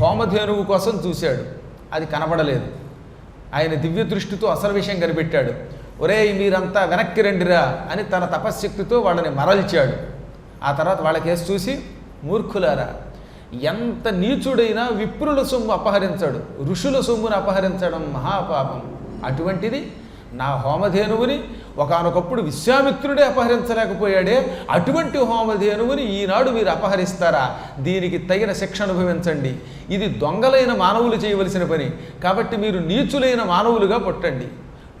హోమధేనువు కోసం చూశాడు. అది కనబడలేదు. ఆయన దివ్య దృష్టితో అసలు విషయం కనిపెట్టాడు. ఒరేయ్ మీరంతా వెనక్కి రండిరా అని తన తపశ్శక్తితో వాళ్ళని మరల్చాడు. ఆ తర్వాత వాళ్ళ కేసు చూసి మూర్ఖులారా ఎంత నీచుడైనా విప్రుల సొమ్ము అపహరించాడు ఋషుల సొమ్మును అపహరించడం మహాపాపం. అటువంటిది నా హోమధేనువుని ఒకానొకప్పుడు విశ్వామిత్రుడే అపహరించలేకపోయాడే అటువంటి హోమధేనువుని ఈనాడు మీరు అపహరిస్తారా? దీనికి తగిన శిక్ష అనుభవించండి. ఇది దొంగలైన మానవులు చేయవలసిన పని. కాబట్టి మీరు నీచులైన మానవులుగా పుట్టండి.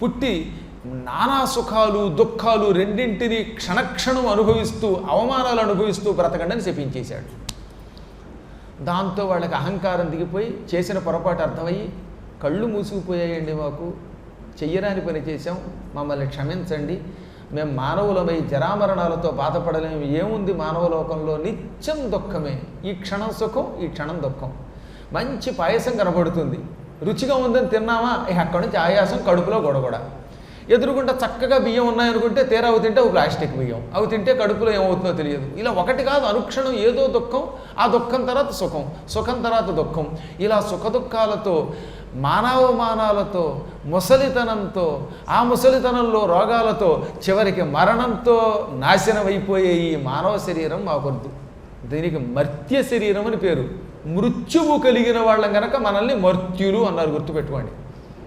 పుట్టి నానా సుఖాలు దుఃఖాలు రెండింటినీ క్షణక్షణం అనుభవిస్తూ అవమానాలు అనుభవిస్తూ బ్రతకండి అని చెప్పించేశాడు దాంతో వాళ్ళకి అహంకారం దిగిపోయి చేసిన పొరపాటు అర్థమయ్యి కళ్ళు మూసుకుపోయాయండి మాకు. చెయ్యరాని పని చేశాం. మమ్మల్ని క్షమించండి. మేము మానవులమై జరామరణాలతో బాధపడలేము. ఏముంది మానవ లోకంలో నిత్యం దుఃఖమే. ఈ క్షణం సుఖం ఈ క్షణం దుఃఖం. మంచి పాయసం కనబడుతుంది. రుచిగా ఉందని తిన్నామా? అక్కడి నుంచి ఆయాసం కడుపులో గొడగొడ. ఎదురుకుంటే చక్కగా బియ్యం ఉన్నాయనుకుంటే తీరా అవి తింటే అవి ప్లాస్టిక్ బియ్యం. అవి తింటే కడుపులో ఏమవుతుందో తెలియదు. ఇలా ఒకటి కాదు అనుక్షణం ఏదో దుఃఖం ఆ దుఃఖం తర్వాత సుఖం సుఖం తర్వాత దుఃఖం. ఇలా సుఖ దుఃఖాలతో మానవమానాలతో ముసలితనంతో ఆ ముసలితనంలో రోగాలతో చివరికి మరణంతో నాశనం ఈ మానవ శరీరం మాకొద్దు. దీనికి మర్త్య శరీరం అని పేరు. మృత్యువు కలిగిన వాళ్ళం కనుక మనల్ని మర్త్యులు అన్నారు గుర్తుపెట్టుకోండి.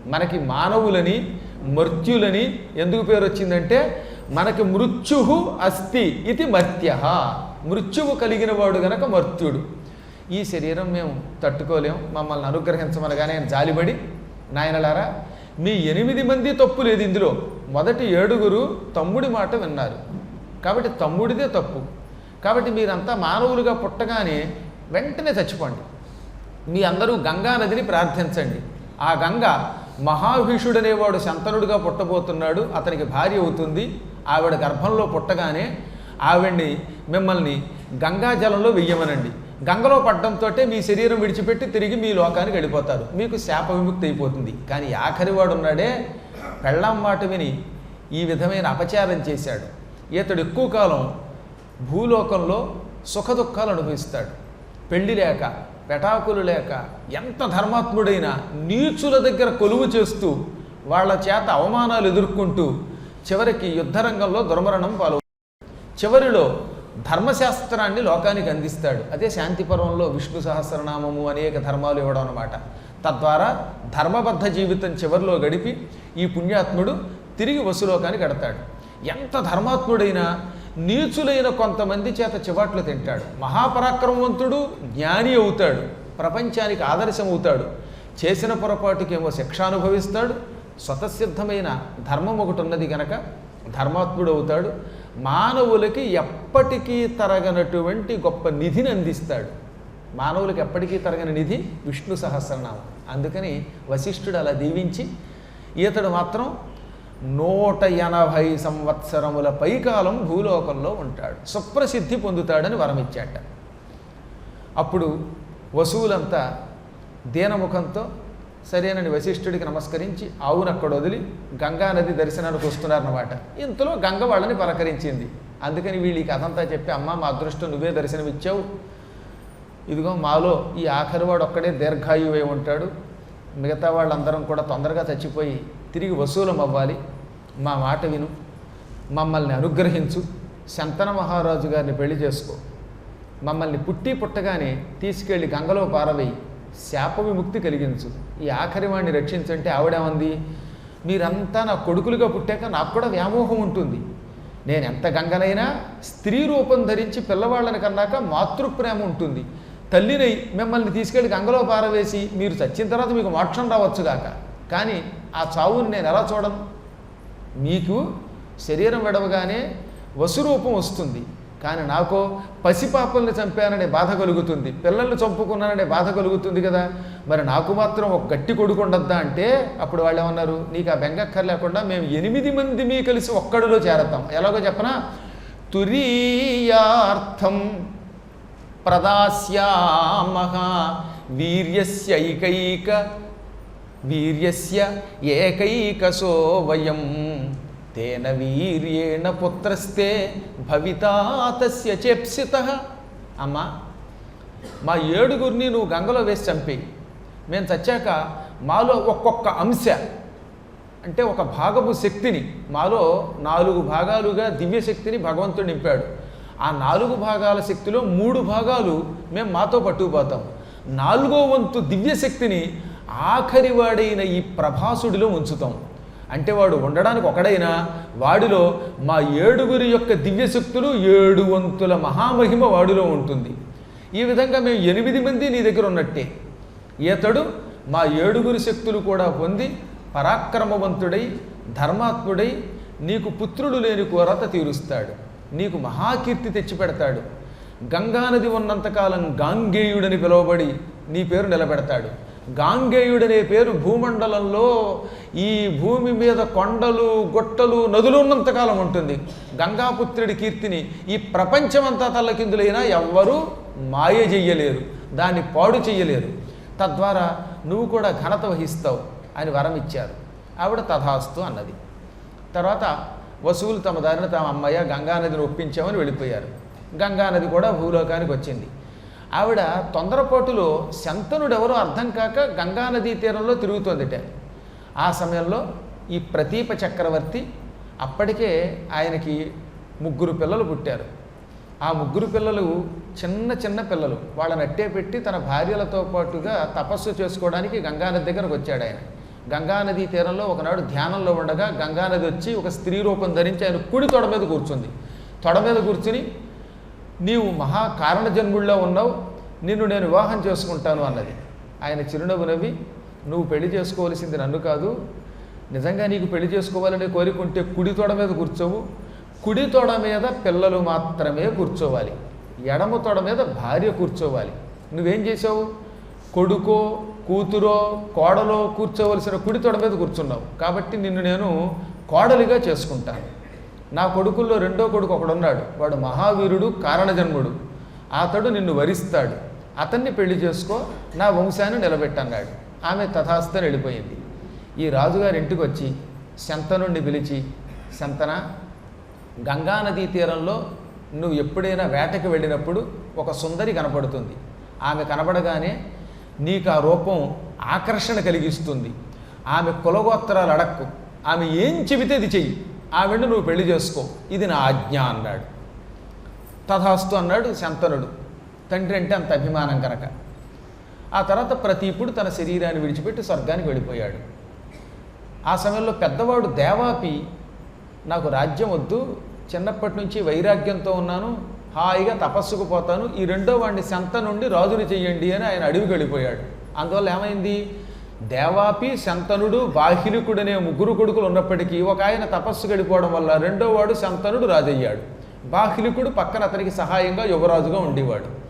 మనకి మానవులని మర్త్యులని ఎందుకు పేరు వచ్చిందంటే మనకి మృత్యు అస్తి ఇది మర్త్య మృత్యువు కలిగిన వాడు గనక మర్త్యుడు. ఈ శరీరం మేము తట్టుకోలేం మమ్మల్ని అనుగ్రహించమనగానే ఆయన జాలిబడి నాయనలారా మీ ఎనిమిది మంది తప్పు లేదు ఇందులో. మొదటి ఏడుగురు తమ్ముడి మాట విన్నారు. కాబట్టి తమ్ముడిదే తప్పు. కాబట్టి మీరంతా మానవులుగా పుట్టగానే వెంటనే చచ్చిపోండి. మీ అందరూ గంగా నదిని ప్రార్థించండి. ఆ గంగ మహాభీషుడనేవాడు శంతనుడిగా పుట్టబోతున్నాడు అతనికి భార్య అవుతుంది. ఆవిడ గర్భంలో పుట్టగానే ఆవిడ్ని మిమ్మల్ని గంగా జలంలో వెయ్యమనండి. గంగలో పడ్డంతో మీ శరీరం విడిచిపెట్టి తిరిగి మీ లోకానికి వెళ్ళిపోతారు. మీకు శాప విముక్తి అయిపోతుంది. కానీ ఆఖరివాడు ఉన్నాడే పెళ్ళాం మాట విని ఈ విధమైన అపచారం చేశాడు. ఇతడు ఎక్కువ కాలం భూలోకంలో సుఖదుఖాలు అనుభవిస్తాడు. పెళ్ళి లేక పెటాకులు లేక ఎంత ధర్మాత్ముడైనా నీచుల దగ్గర కొలువు చేస్తూ వాళ్ళ చేత అవమానాలు ఎదుర్కొంటూ చివరికి యుద్ధరంగంలో దుర్మరణం పాలు చివరిలో ధర్మశాస్త్రాన్ని లోకానికి అందిస్తాడు. అదే శాంతిపర్వంలో విష్ణు సహస్రనామము అనేక ధర్మాలు ఇవ్వడం అన్నమాట. తద్వారా ధర్మబద్ధ జీవితం చివరిలో గడిపి ఈ పుణ్యాత్ముడు తిరిగి వసులోకానికి గడతాడు ఎంత ధర్మాత్ముడైనా నీచులైన కొంతమంది చేత చివాట్లు తింటాడు. మహాపరాక్రమవంతుడు జ్ఞాని అవుతాడు. ప్రపంచానికి ఆదర్శం అవుతాడు చేసిన పొరపాటుకేమో శిక్ష అనుభవిస్తాడు స్వతసిద్ధమైన ధర్మం ఒకటి ఉన్నది గనక ధర్మాత్ముడు అవుతాడు మానవులకి ఎప్పటికీ తరగనటువంటి గొప్ప నిధిని అందిస్తాడు. మానవులకు ఎప్పటికీ తరగని నిధి విష్ణు సహస్రనామం. అందుకని వశిష్ఠుడు అలా దీవించి ఈతడు మాత్రం నూట ఎనభై సంవత్సరముల పైకాలం భూలోకంలో ఉంటాడు. సుప్రసిద్ధి పొందుతాడని వరమిచ్చాట. అప్పుడు వసువులంతా దీనముఖంతో సరేనని వశిష్ఠుడికి నమస్కరించి ఆవును అక్కడ వదిలి గంగా నది దర్శనానికి వస్తున్నారన్నమాట. ఇంతలో గంగ వాళ్ళని పలకరించింది. అందుకని వీళ్ళు ఈ కథంతా చెప్పి అమ్మ మా అదృష్టం నువ్వే దర్శనమిచ్చావు. ఇదిగో మాలో ఈ ఆఖరి వాడు ఒక్కడే దీర్ఘాయువై ఉంటాడు. మిగతా వాళ్ళందరం కూడా తొందరగా చచ్చిపోయి తిరిగి వసూలం అవ్వాలి. మా మాట విను. మమ్మల్ని అనుగ్రహించు. శంతన మహారాజు గారిని పెళ్ళి చేసుకో. మమ్మల్ని పుట్టి పుట్టగానే తీసుకెళ్ళి గంగలో పారవేయి. శాప విముక్తి కలిగించు. ఈ ఆఖరి వాడిని రక్షించంటే ఆవిడేమంది? మీరంతా నా కొడుకులుగా పుట్టాక నాకు కూడా వ్యామోహం ఉంటుంది. నేను ఎంత గంగనైనా స్త్రీ రూపం ధరించి పిల్లవాళ్ళని కన్నాక మాతృప్రేమ ఉంటుంది. తల్లిని మిమ్మల్ని తీసుకెళ్ళి గంగలో పారవేసి మీరు చచ్చిన తర్వాత మీకు మోక్షం రావచ్చుగాక. కానీ ఆ చావుని నేను ఎలా చూడను? మీకు శరీరం విడవగానే వసురూపం వస్తుంది. కానీ నాకో పసిపాపల్ని చంపాననే బాధ కలుగుతుంది. పిల్లల్ని చంపుకున్నాననే బాధ కలుగుతుంది కదా. మరి నాకు మాత్రం ఒక గట్టి కొడుకు ఉండద్దా అంటే అప్పుడు వాళ్ళు ఏమన్నారు? నీకు ఆ బెంగక్కర్ లేకుండా మేము ఎనిమిది మంది మీ కలిసి ఒక్కడిలో చేరతాం. ఎలాగో చెప్పనా? తురీయార్థం ప్రదాస్యామహ మహా వీర్యస్యైకైక వీర్యస్య ఏకైకసో వయం తేన వీర్యేణ పుత్రస్తే భవితా తస్య చేప్సిత. అమ్మా మా ఏడుగురిని నువ్వు గంగలో వేసి చంపేయి. మేము చచ్చాక మాలో ఒక్కొక్క అంశ అంటే ఒక భాగపు శక్తిని మాలో నాలుగు భాగాలుగా దివ్యశక్తిని భగవంతుడు నింపాడు. ఆ నాలుగు భాగాల శక్తిలో మూడు భాగాలు మేము మాతో పట్టుకుపోతాం. నాలుగో వంతు దివ్యశక్తిని ఆఖరివాడైన ఆఖరి వాడైన ఈ ప్రభాసుడిలో ఉంచుతాం అంటే వాడు ఉండడానికి ఒకడైనా వాడిలో మా ఏడుగురి యొక్క దివ్యశక్తులు ఏడు వంతుల మహామహిమ వాడిలో ఉంటుంది. ఈ విధంగా మేము ఎనిమిది మంది నీ దగ్గర ఉన్నట్టే. ఈతడు మా ఏడుగురి శక్తులు కూడా పొంది పరాక్రమవంతుడై ధర్మాత్ముడై నీకు పుత్రుడు లేని కోరత తీరుస్తాడు. నీకు మహాకీర్తి తెచ్చిపెడతాడు. గంగానది ఉన్నంతకాలం గాంగేయుడని పిలువబడి నీ పేరు నిలబెడతాడు. గాంగేయుడనే పేరు భూమండలంలో ఈ భూమి మీద కొండలు గొట్టలు నదులు ఉన్నంతకాలం ఉంటుంది. గంగాపుత్రుడి కీర్తిని ఈ ప్రపంచమంతా తల్లకిందులైనా ఎవ్వరూ మాయ చెయ్యలేరు దాన్ని పాడు చెయ్యలేరు. తద్వారా నువ్వు కూడా ఘనత వహిస్తావు అని వరం ఇచ్చారు. ఆవిడ తథాస్తు అన్నది. తర్వాత వసువులు తమ దారిన తమ అమ్మయ్య గంగానదిని ఒప్పించామని వెళ్ళిపోయారు. గంగానది కూడా భూలోకానికి వచ్చింది. ఆవిడ తొందరపాటులో శంతనుడు ఎవరో అర్థం కాక గంగానదీ తీరంలో తిరుగుతోందిట. ఆ సమయంలో ఈ ప్రతీప చక్రవర్తి అప్పటికే ఆయనకి ముగ్గురు పిల్లలు పుట్టారు. ఆ ముగ్గురు పిల్లలు చిన్న చిన్న పిల్లలు. వాళ్ళని అట్టే పెట్టి తన భార్యలతో పాటుగా తపస్సు చేసుకోవడానికి గంగానది దగ్గరకు వచ్చాడు ఆయన. గంగానదీ తీరంలో ఒకనాడు ధ్యానంలో ఉండగా గంగానది వచ్చి ఒక స్త్రీ రూపం ధరించి ఆయన కుడి తొడ మీద కూర్చుంది. తొడ మీద కూర్చుని నీవు మహా కారణ జన్ముల్లో ఉన్నావు నిన్ను నేను వివాహం చేసుకుంటాను అన్నది. ఆయన చిరునవ్వు నవ్వి నువ్వు పెళ్ళి చేసుకోవలసింది నన్ను కాదు. నిజంగా నీకు పెళ్ళి చేసుకోవాలని కోరుకుంటే కుడి తొడ మీద కూర్చోవు. కుడి తొడ మీద పిల్లలు మాత్రమే కూర్చోవాలి. ఎడమ తొడ మీద భార్య కూర్చోవాలి. నువ్వేం చేసావు కొడుకో కూతురో కోడలో కూర్చోవలసిన కుడి తొడ మీద కూర్చున్నావు. కాబట్టి నిన్ను నేను కోడలిగా చేసుకుంటాను. నా కొడుకుల్లో రెండో కొడుకు ఒకడున్నాడు. వాడు మహావీరుడు కారణజన్ముడు. అతడు నిన్ను వరిస్తాడు. అతన్ని పెళ్ళి చేసుకో నా వంశాన్ని నిలబెట్టన్నాడు. ఆమె తథాస్తని వెళ్ళిపోయింది. ఈ రాజుగారి ఇంటికి వచ్చి శంతనుణ్ణి పిలిచి శంతన గంగానదీ తీరంలో నువ్వు ఎప్పుడైనా వేటకి వెళ్ళినప్పుడు ఒక సుందరి కనపడుతుంది. ఆమె కనపడగానే నీకు ఆ రూపం ఆకర్షణ కలిగిస్తుంది. ఆమె కులగోత్తరాలు అడక్కు. ఆమె ఏం చెబితే అది చెయ్యి. ఆవిడ నువ్వు పెళ్ళి చేసుకో. ఇది నా ఆజ్ఞ అన్నాడు. తథాస్తు అన్నాడు శంతనుడు. తండ్రి అంటే అంత అభిమానం కనుక. ఆ తర్వాత ప్రతీపుడు తన శరీరాన్ని విడిచిపెట్టి స్వర్గానికి వెళ్ళిపోయాడు. ఆ సమయంలో పెద్దవాడు దేవాపి నాకు రాజ్యం వద్దు చిన్నప్పటి నుంచి వైరాగ్యంతో ఉన్నాను హాయిగా తపస్సుకు పోతాను ఈ రెండో వాడిని శంత నుండి రాజుని చెయ్యండి అని ఆయన అడవికి వెళ్ళిపోయాడు. అందువల్ల ఏమైంది? దేవాపి శంతనుడు బాహిరికుడనే ముగ్గురు కొడుకులు ఉన్నప్పటికీ ఒక ఆయన తపస్సు గడిపోవడం వల్ల రెండో వాడు శంతనుడు రాజయ్యాడు. బాహిలికుడు పక్కన అతనికి సహాయంగా యువరాజుగా ఉండేవాడు.